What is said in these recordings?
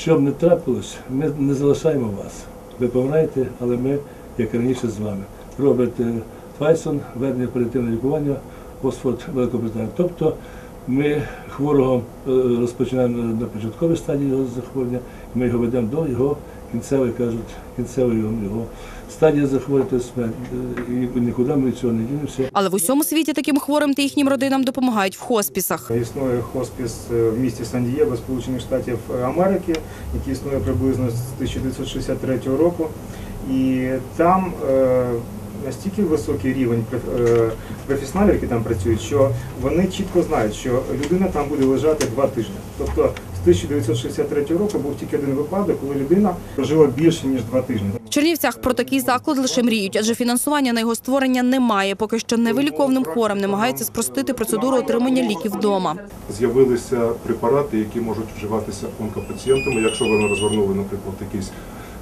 Що б не трапилось, ми не залишаємо вас. Ви помираєте, але ми, як раніше, з вами. Роберт е, Файсон, ведення оперативного лікування, Оксфорд, Великобританія. Тобто ми хворого е, розпочинаємо на початковій стадії його захворювання, і ми його ведемо до його кінцевої, кажуть, кінцевої його, стадії захворювання, смерть. Е, І нікуди ми від цього не дінемося. Але в усьому світі таким хворим та їхнім родинам допомагають в хоспісах. Існує хоспіс е, в місті Сан-Дієго, Сполучених Штатів Америки, який існує приблизно з 1963 року. І там е, настільки високий рівень проф- е, професіоналів, які там працюють, що вони чітко знають, що людина там буде лежати два тижні. Тобто з 1963 року був тільки один випадок, коли людина прожила більше ніж два тижні. В Чернівцях про такий заклад лише мріють, адже фінансування на його створення немає. Поки що невиліковним хворим намагаються спростити процедуру отримання ліків вдома. з'явилися препарати, які можуть вживатися онкопацієнтами. Якщо вони розгорнули, наприклад, якийсь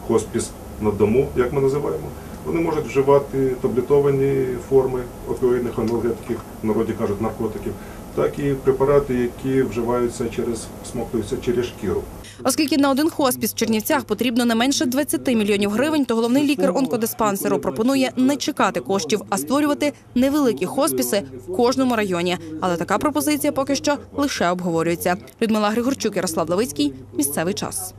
хоспіс на дому, як ми називаємо, вони можуть вживати таблетовані форми опіоїдних анальгетиків, в народі кажуть наркотиків, так і препарати, які вживаються через смоктуються через шкіру. Оскільки на один хоспіс в Чернівцях потрібно не менше 20 мільйонів гривень, то головний лікар онкодиспансеру пропонує не чекати коштів, а створювати невеликі хоспіси в кожному районі. Але така пропозиція поки що лише обговорюється. Людмила Григорчук, Ярослав Левицький. Місцевий час.